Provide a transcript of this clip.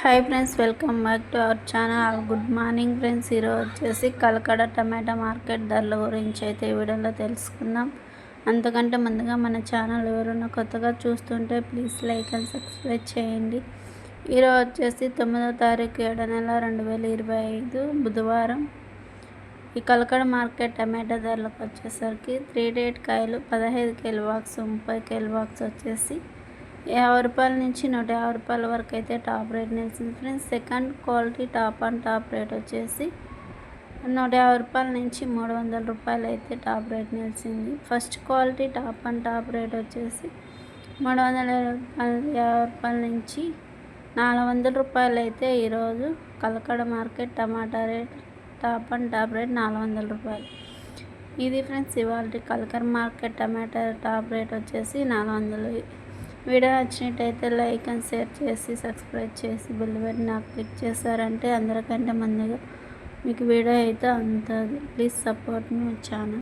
Hi friends welcome back to our channel. Good morning friends. ఈరోజు వచ్చేసి కలకడ టమాటా market ధరల గురించి అయితే ఈ వీడియోలో తెలుసుకుందాం. అంతకంటే ముందుగా మన ఛానల్ ఎవరైనా కొత్తగా చూస్తుంటే ప్లీజ్ లైక్ అండ్ సబ్స్క్రైబ్ చేయండి. ఈరోజు వచ్చేసి తొమ్మిదో తారీఖు ఏడో నెల రెండు వేల ఇరవై ఐదు బుధవారం. ఈ కలకడ మార్కెట్ టమాటా ధరలకు వచ్చేసరికి త్రీ డేట్ కాయలు పదహైదు కేల్ బాక్స్ ముప్పై కేల్ బాక్స్ వచ్చేసి యాభై రూపాయల నుంచి నూట యాభై రూపాయల వరకు అయితే టాప్ రేట్ నిలిచింది friends. Second quality top and top rate వచ్చేసి నూట యాభై రూపాయల నుంచి మూడు వందల రూపాయలు అయితే టాప్ రేట్ నిలిచింది. First quality top and top rate వచ్చేసి మూడు వందల యాభై రూపాయల నుంచి నాలుగు వందల రూపాయలు అయితే ఈరోజు Kalakada market tomato rate top and top rate నాలుగు వందల రూపాయలు. ఇది ఫ్రెండ్స్ ఇవాళ Kalakada market tomato top rate వచ్చేసి నాలుగు వందలు వీడియో నచ్చినట్టయితే లైక్ అండ్ షేర్ చేసి సబ్స్క్రైబ్ చేసి బిల్ బటన్ నాకు క్లిక్ చేశారంటే అందరికంటే ముందుగా మీకు వీడియో అయితే అందుతుంది ప్లీజ్ సపోర్ట్ మీ ఛానల్.